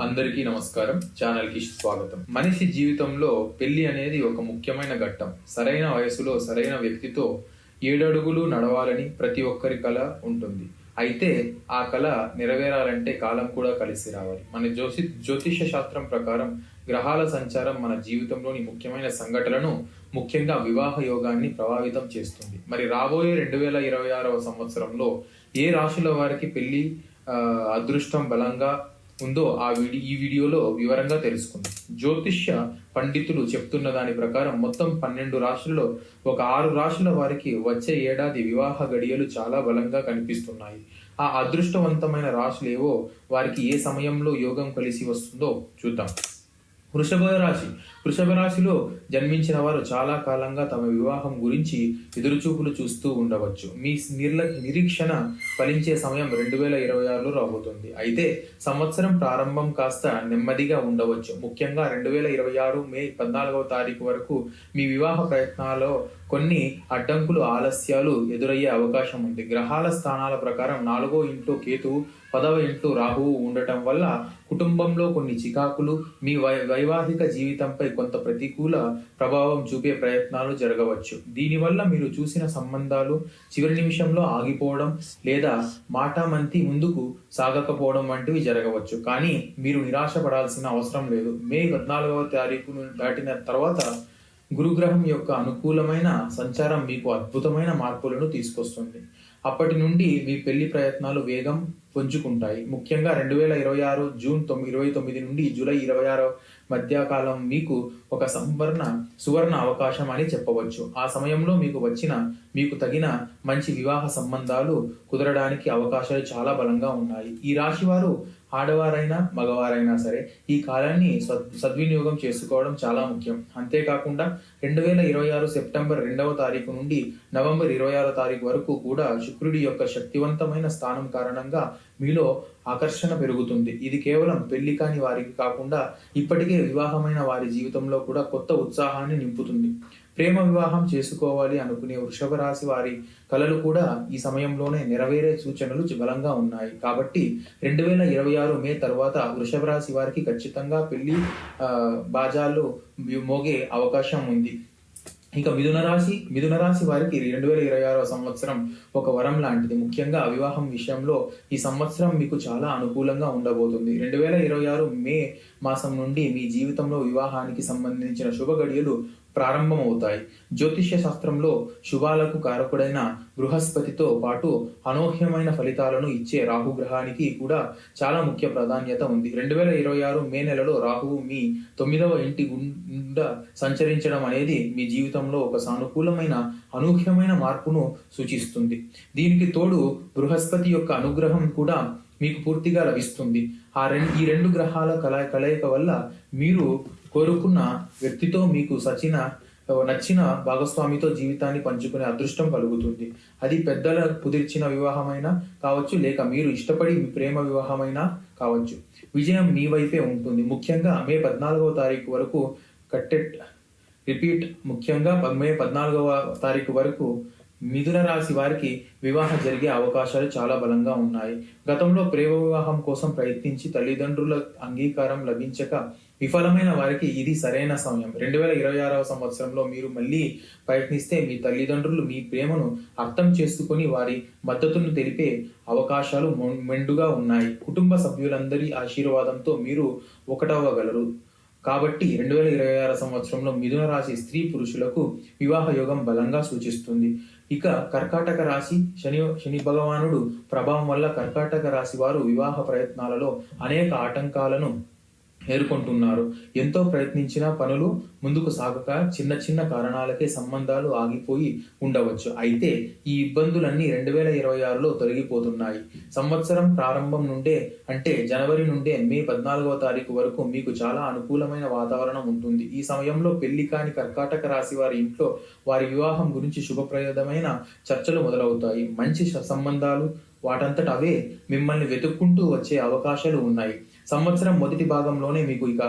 అందరికీ నమస్కారం. ఛానల్కి స్వాగతం. మనిషి జీవితంలో పెళ్ళి అనేది ఒక ముఖ్యమైన ఘట్టం. సరైన వయసులో సరైన వ్యక్తితో ఏడడుగులు నడవాలని ప్రతి ఒక్కరి కళ ఉంటుంది. అయితే ఆ కళ నెరవేరాలంటే కాలం కూడా కలిసి రావాలి. మన జ్యోతి జ్యోతిష శాస్త్రం ప్రకారం గ్రహాల సంచారం మన జీవితంలోని ముఖ్యమైన సంఘటనలను ముఖ్యంగా వివాహ యోగాన్ని ప్రభావితం చేస్తుంది. మరి రాబోయే రెండు వేల ఇరవై ఆరవ సంవత్సరంలో ఏ రాశుల వారికి పెళ్ళి అదృష్టం బలంగా ఉందో ఆ వీడి ఈ వీడియోలో వివరంగా తెలుసుకుందాం. జ్యోతిష్య పండితులు చెప్తున్న దాని ప్రకారం మొత్తం పన్నెండు రాశుల్లో ఒక ఆరు రాశుల వారికి వచ్చే ఏడాది వివాహ గడియలు చాలా బలంగా కనిపిస్తున్నాయి. ఆ అదృష్టవంతమైన రాశులేవో? వారికి ఏ సమయంలో యోగం కలిసి వస్తుందో చూద్దాం. వృషభ రాశి. వృషభ రాశిలో జన్మించిన వారు చాలా కాలంగా తమ వివాహం గురించి ఎదురుచూపులు చూస్తూ ఉండవచ్చు. మీ నిర్ల నిరీక్షణ ఫలించే సమయం రెండు వేల ఇరవై ఆరులో రాబోతుంది. అయితే సంవత్సరం ప్రారంభం కాస్త నెమ్మదిగా ఉండవచ్చు. ముఖ్యంగా రెండు వేల ఇరవై ఆరు మే పద్నాలుగవ తారీఖు వరకు మీ వివాహ ప్రయత్నాల్లో కొన్ని అడ్డంకులు ఆలస్యాలు ఎదురయ్యే అవకాశం ఉంది. గ్రహాల స్థానాల ప్రకారం నాలుగో ఇంట్లో కేతువు పదవ ఇంట్లో రాహువు ఉండటం వల్ల కుటుంబంలో కొన్ని చికాకులు మీ వై వైవాహిక జీవితంపై కొంత ప్రతికూల ప్రభావం చూపే ప్రయత్నాలు జరగవచ్చు. దీనివల్ల మీరు చూసిన సంబంధాలు చివరి నిమిషంలో ఆగిపోవడం లేదా మాటామంతి ముందుకు సాగకపోవడం వంటివి జరగవచ్చు. కానీ మీరు నిరాశపడాల్సిన అవసరం లేదు. మే పద్నాలుగవ తారీఖు దాటిన తర్వాత గురుగ్రహం యొక్క అనుకూలమైన సంచారం మీకు అద్భుతమైన మార్పులను తీసుకొస్తుంది. అప్పటి నుండి మీ పెళ్ళి ప్రయత్నాలు వేగం పుంజుకుంటాయి. ముఖ్యంగా రెండు వేల ఇరవై ఆరు జూన్ తొమ్మిది ఇరవై తొమ్మిది నుండి జూలై ఇరవై ఆరు మధ్యకాలం మీకు ఒక సంవర్ణ సువర్ణ అవకాశం అని చెప్పవచ్చు. ఆ సమయంలో మీకు వచ్చిన మీకు తగిన మంచి వివాహ సంబంధాలు కుదరడానికి అవకాశాలు చాలా బలంగా ఉన్నాయి. ఈ రాశి వారు ఆడవారైనా మగవారైనా సరే ఈ కాలాన్ని సద్ సద్వినియోగం చేసుకోవడం చాలా ముఖ్యం. అంతేకాకుండా రెండు వేల ఇరవై ఆరు సెప్టెంబర్ రెండవ తారీఖు నుండి నవంబర్ ఇరవై ఆరో తారీఖు వరకు కూడా శుక్రుడి యొక్క శక్తివంతమైన స్థానం కారణంగా మీలో ఆకర్షణ పెరుగుతుంది. ఇది కేవలం పెళ్ళి కాని వారికి కాకుండా ఇప్పటికే వివాహమైన వారి జీవితంలో కూడా కొత్త ఉత్సాహాన్ని నింపుతుంది. ప్రేమ వివాహం చేసుకోవాలి అనుకునే వృషభ రాశి వారి కలలు కూడా ఈ సమయంలోనే నెరవేరే సూచనలు బలంగా ఉన్నాయి. కాబట్టి రెండు వేల ఇరవై ఆరు మే తర్వాత వృషభ రాశి వారికి ఖచ్చితంగా పెళ్ళి బాజాలు మోగే అవకాశం ఉంది. ఇక మిథున రాశి మిథున రాశి వారికి రెండు వేల ఇరవై ఆరో సంవత్సరం ఒక వరం లాంటిది. ముఖ్యంగా వివాహం విషయంలో ఈ సంవత్సరం మీకు చాలా అనుకూలంగా ఉండబోతుంది. రెండు వేల ఇరవై ఆరు మే మాసం నుండి మీ జీవితంలో వివాహానికి సంబంధించిన శుభ గడియలు ప్రారంభమవుతాయి. జ్యోతిష్య శాస్త్రంలో శుభాలకు కారకుడైన బృహస్పతితో పాటు అనూహ్యమైన ఫలితాలను ఇచ్చే రాహుగ్రహానికి కూడా చాలా ముఖ్య ప్రాధాన్యత ఉంది. రెండు వేల ఇరవై ఆరు మే నెలలో రాహువు మీ తొమ్మిదవ ఇంటి గుండా సంచరించడం అనేది మీ జీవితంలో ఒక సానుకూలమైన అనూహ్యమైన మార్పును సూచిస్తుంది. దీనికి తోడు బృహస్పతి యొక్క అనుగ్రహం కూడా మీకు పూర్తిగా లభిస్తుంది. ఆ రెండు ఈ రెండు గ్రహాల కల కలయిక వల్ల మీరు కోరుకున్న వ్యక్తితో మీకు సచిన నచ్చిన భాగస్వామితో జీవితాన్ని పంచుకునే అదృష్టం కలుగుతుంది. అది పెద్దల కుదిర్చిన వివాహమైనా కావచ్చు లేక మీరు ఇష్టపడి మీ ప్రేమ వివాహమైనా కావచ్చు. విజయం మీ వైపే ఉంటుంది. ముఖ్యంగా మే పద్నాలుగవ తారీఖు వరకు కట్టెట్ రిపీట్ ముఖ్యంగా మే పద్నాలుగవ తారీఖు వరకు మిథున రాశి వారికి వివాహం జరిగే అవకాశాలు చాలా బలంగా ఉన్నాయి. గతంలో ప్రేమ వివాహం కోసం ప్రయత్నించి తల్లిదండ్రుల అంగీకారం లభించక విఫలమైన వారికి ఇది సరైన సమయం. రెండు వేల ఇరవై ఆరవ సంవత్సరంలో మీరు మళ్ళీ ప్రయత్నిస్తే మీ తల్లిదండ్రులు మీ ప్రేమను అర్థం చేసుకుని వారి మద్దతును తెలిపే అవకాశాలు మెండుగా ఉన్నాయి. కుటుంబ సభ్యులందరి ఆశీర్వాదంతో మీరు ఒకటవ్వగలరు. కాబట్టి రెండు వేల ఇరవై ఆరు సంవత్సరంలో మిథున రాశి స్త్రీ పురుషులకు వివాహ యోగం బలంగా సూచిస్తుంది. ఇక కర్కాటక రాశి శని శని భగవానుడు ప్రభావం వల్ల కర్కాటక రాశి వారు వివాహ ప్రయత్నాలలో అనేక ఆటంకాలను ఎదుర్కొంటున్నారు ఎంతో ప్రయత్నించిన పనులు ముందుకు సాగక చిన్న చిన్న కారణాలకే సంబంధాలు ఆగిపోయి ఉండవచ్చు. అయితే ఈ ఇబ్బందులన్నీ రెండు వేల ఇరవై ఆరులో తొలగిపోతున్నాయి. సంవత్సరం ప్రారంభం నుండే అంటే జనవరి నుండే మే పద్నాలుగవ తారీఖు వరకు మీకు చాలా అనుకూలమైన వాతావరణం ఉంటుంది. ఈ సమయంలో పెళ్ళి కాని కర్కాటక రాశి వారి ఇంట్లో వారి వివాహం గురించి శుభప్రదమైన చర్చలు మొదలవుతాయి. మంచి సంబంధాలు వాటంతట అవే మిమ్మల్ని వెతుక్కుంటూ వచ్చే అవకాశాలు ఉన్నాయి. సంవత్సరం మొదటి భాగంలోనే మీకు ఇక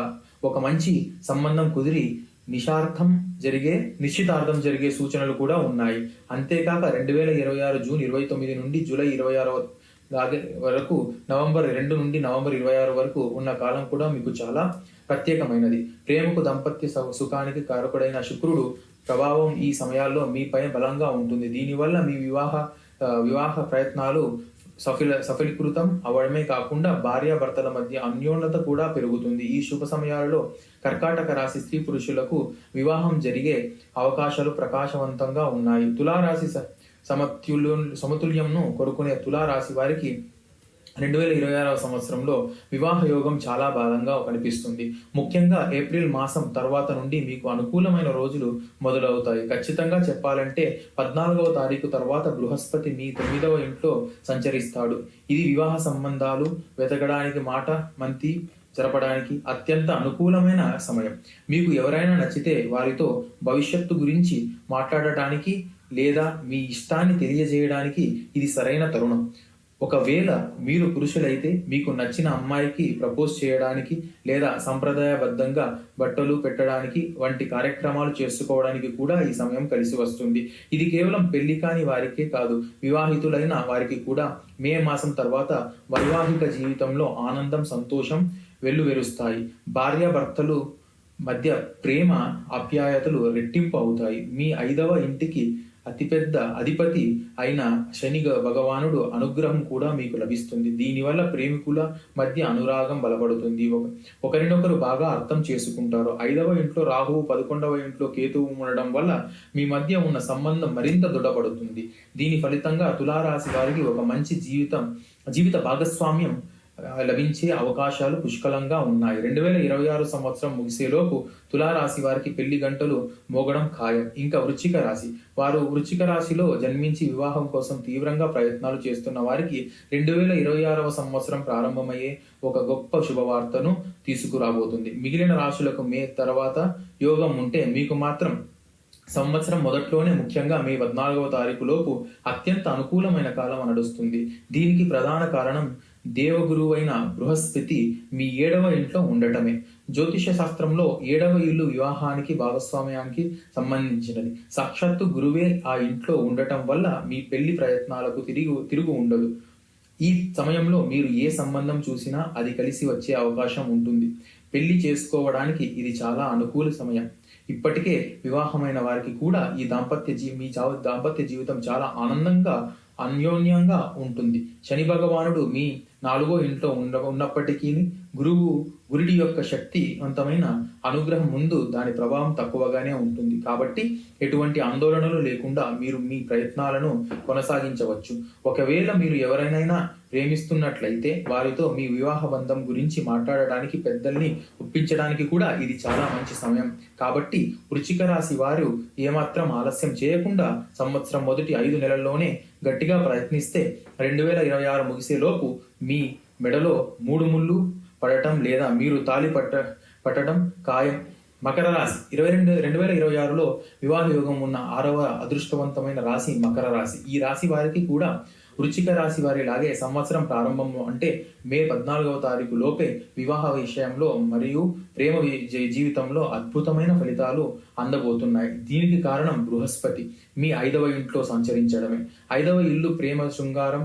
ఒక మంచి సంబంధం కుదిరి నిషార్థం జరిగే నిశ్చితార్థం జరిగే సూచనలు కూడా ఉన్నాయి. అంతేకాక రెండు వేల ఇరవై ఆరు జూన్ ఇరవై తొమ్మిది నుండి జూలై ఇరవై ఆరవ వరకు నవంబర్ రెండు నుండి నవంబర్ ఇరవై ఆరు వరకు ఉన్న కాలం కూడా మీకు చాలా ప్రత్యేకమైనది. ప్రేమకు దంపత్య సుఖానికి కారకుడైన శుక్రుడు ప్రభావం ఈ సమయాల్లో మీపై బలంగా ఉంటుంది. దీనివల్ల మీ వివాహ వివాహ ప్రయత్నాలు సఫల సఫలీకృతం అవడమే కాకుండా భార్యాభర్తల మధ్య అన్యోన్యత కూడా పెరుగుతుంది. ఈ శుభ సమయాలలో కర్కాటక రాశి స్త్రీ పురుషులకు వివాహం జరిగే అవకాశాలు ప్రకాశవంతంగా ఉన్నాయి. తులారాశి స- సమతుల్యం సమతుల్యంను కొరుకునే తులారాశి వారికి రెండు వేల ఇరవై ఆరవ సంవత్సరంలో వివాహ యోగం చాలా బలంగా కనిపిస్తుంది. ముఖ్యంగా ఏప్రిల్ మాసం తర్వాత నుండి మీకు అనుకూలమైన రోజులు మొదలవుతాయి. ఖచ్చితంగా చెప్పాలంటే పద్నాలుగవ తారీఖు తర్వాత బృహస్పతి మీ తొమ్మిదవ ఇంట్లో సంచరిస్తాడు. ఇది వివాహ సంబంధాలు వెతకడానికి మాట మంతి జరపడానికి అత్యంత అనుకూలమైన సమయం. మీకు ఎవరైనా నచ్చితే వారితో భవిష్యత్తు గురించి మాట్లాడటానికి లేదా మీ ఇష్టాన్ని తెలియజేయడానికి ఇది సరైన తరుణం. ఒకవేళ మీరు పురుషులైతే మీకు నచ్చిన అమ్మాయికి ప్రపోజ్ చేయడానికి లేదా సంప్రదాయబద్ధంగా బట్టలు పెట్టడానికి వంటి కార్యక్రమాలు చేసుకోవడానికి కూడా ఈ సమయం కలిసి వస్తుంది. ఇది కేవలం పెళ్ళి కాని వారికే కాదు వివాహితులైన వారికి కూడా మే మాసం తర్వాత వైవాహిక జీవితంలో ఆనందం సంతోషం వెల్లువెరుస్తాయి. భార్యాభర్తలు మధ్య ప్రేమ ఆప్యాయతలు రెట్టింపు అవుతాయి. మీ ఐదవ ఇంటికి అతిపెద్ద అధిపతి అయిన శని భగవానుడు అనుగ్రహం కూడా మీకు లభిస్తుంది. దీనివల్ల ప్రేమికుల మధ్య అనురాగం బలపడుతుంది. ఒక- ఒకరినొకరు బాగా అర్థం చేసుకుంటారు. ఐదవ ఇంట్లో రాహువు పదకొండవ ఇంట్లో కేతువు ఉండడం వల్ల మీ మధ్య ఉన్న సంబంధం మరింత దృఢపడుతుంది. దీని ఫలితంగా తులారాశి వారికి ఒక మంచి జీవితం జీవిత భాగస్వామ్యం లభించే అవకాశాలు పుష్కలంగా ఉన్నాయి. రెండు వేల ఇరవై ఆరు సంవత్సరం ముగిసేలోపు తులారాశి వారికి పెళ్ళి గంటలు మోగడం ఖాయం. ఇంకా వృచ్చిక రాశి వారు వృచ్చిక రాశిలో జన్మించి వివాహం కోసం తీవ్రంగా ప్రయత్నాలు చేస్తున్న వారికి రెండు వేల ఇరవై ఆరవ సంవత్సరం ప్రారంభమయ్యే ఒక గొప్ప శుభవార్తను తీసుకురాబోతుంది. మిగిలిన రాశులకు మే తర్వాత యోగం ఉంటే మీకు మాత్రం సంవత్సరం మొదట్లోనే ముఖ్యంగా మే పద్నాలుగవ తారీఖు లోపు అత్యంత అనుకూలమైన కాలం నడుస్తుంది దీనికి ప్రధాన కారణం దేవగురువైన బృహస్పతి మీ ఏడవ ఇంట్లో ఉండటమే. జ్యోతిష శాస్త్రంలో ఏడవ ఇల్లు వివాహానికి భాగస్వామ్యానికి సంబంధించినది. సాక్షాత్తు గురువే ఆ ఇంట్లో ఉండటం వల్ల మీ పెళ్ళి ప్రయత్నాలకు తిరిగి తిరుగు ఉండదు. ఈ సమయంలో మీరు ఏ సంబంధం చూసినా అది కలిసి వచ్చే అవకాశం ఉంటుంది. పెళ్ళి చేసుకోవడానికి ఇది చాలా అనుకూల సమయం. ఇప్పటికే వివాహమైన వారికి కూడా ఈ దాంపత్య జీ మీ జా- దాంపత్య జీవితం చాలా ఆనందంగా అన్యోన్యంగా ఉంటుంది. శని భగవానుడు మీ నాలుగో ఇంట్లో ఉండ ఉన్నప్పటికీ గురువు గురుడి యొక్క శక్తివంతమైన అనుగ్రహం ముందు దాని ప్రభావం తక్కువగానే ఉంటుంది. కాబట్టి ఎటువంటి ఆందోళనలు లేకుండా మీరు మీ ప్రయత్నాలను కొనసాగించవచ్చు. ఒకవేళ మీరు ఎవరైనా ప్రేమిస్తున్నట్లయితే వారితో మీ వివాహ బంధం గురించి మాట్లాడడానికి పెద్దల్ని ఒప్పించడానికి కూడా ఇది చాలా మంచి సమయం. కాబట్టి వృచ్చిక రాశి వారు ఏమాత్రం ఆలస్యం చేయకుండా సంవత్సరం మొదటి ఐదు నెలల్లోనే గట్టిగా ప్రయత్నిస్తే రెండు వేల ఇరవై ఆరు ముగిసేలోపు మీ మెడలో మూడు ముళ్ళు పడటం లేదా మీరు తాళి పట్ట పట్టడం ఖాయం. మకర రాశి. ఇరవై రెండు రెండు వేల ఇరవై ఆరులో వివాహ యోగం ఉన్న ఆరవ అదృష్టవంతమైన రాశి మకర రాశి. ఈ రాశి వారికి కూడా వృచ్చిక రాశి వారి లాగే సంవత్సరం ప్రారంభం అంటే మే పద్నాలుగవ తారీఖు లోపే వివాహ విషయంలో మరియు ప్రేమ జీవితంలో అద్భుతమైన ఫలితాలు అందబోతున్నాయి. దీనికి కారణం బృహస్పతి. మీ ఐదవ ఇంట్లో సంచరించడమే. ఐదవ ఇల్లు ప్రేమ శృంగారం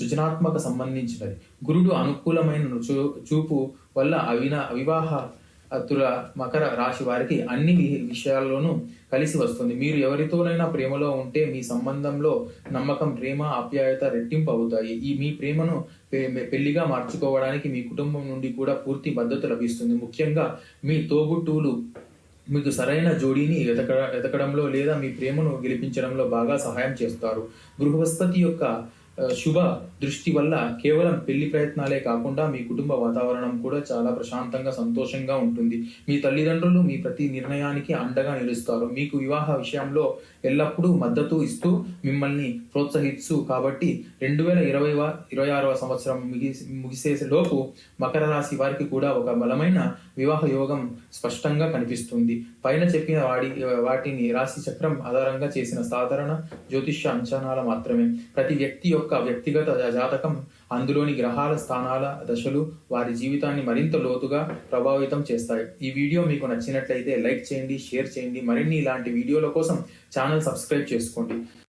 సృజనాత్మక సంబంధించినది. గురుడు అనుకూలమైన చూ- చూపు వల్ల అవిన అవివాహ అతుల మకర రాశి వారికి అన్ని విషయాల్లోనూ కలిసి వస్తుంది. మీరు ఎవరితోనైనా ప్రేమలో ఉంటే మీ సంబంధంలో నమ్మకం ప్రేమ ఆప్యాయత రెట్టింపు అవుతాయి. ఈ మీ ప్రేమను పె- పెళ్ళిగా మార్చుకోవడానికి మీ కుటుంబం నుండి కూడా పూర్తి మద్దతు లభిస్తుంది. ముఖ్యంగా మీ తోబుట్టువులు మీకు సరైన జోడీని వెతక వెతకడంలో లేదా మీ ప్రేమను గెలిపించడంలో బాగా సహాయం చేస్తారు. బృహస్పతి యొక్క శుభ దృష్టి వల్ల కేవలం పెళ్ళి ప్రయత్నాలే కాకుండా మీ కుటుంబ వాతావరణం కూడా చాలా ప్రశాంతంగా సంతోషంగా ఉంటుంది. మీ తల్లిదండ్రులు మీ ప్రతి నిర్ణయానికి అండగా నిలుస్తారు. మీకు వివాహ విషయంలో ఎల్లప్పుడూ మద్దతు ఇస్తూ మిమ్మల్ని ప్రోత్సహిస్తూ కాబట్టి రెండు వేల ఇరవై ఇరవై ఆరవ సంవత్సరం ముగిసి ముగిసే లోపు మకర రాశి వారికి కూడా ఒక బలమైన వివాహ యోగం స్పష్టంగా కనిపిస్తుంది. పైన చెప్పిన వాడి వాటిని రాశి చక్రం ఆధారంగా చేసిన సాధారణ జ్యోతిష్య అంచనాల మాత్రమే. ప్రతి వ్యక్తి యొక్క యొక్క వ్యక్తిగత జాతకం అందులోని గ్రహాల స్థానాల దశలు వారి జీవితాన్ని మరింత లోతుగా ప్రభావితం చేస్తాయి. ఈ వీడియో మీకు నచ్చినట్లయితే లైక్ చేయండి షేర్ చేయండి. మరిన్ని ఇలాంటి వీడియోల కోసం ఛానల్ సబ్స్క్రైబ్ చేసుకోండి.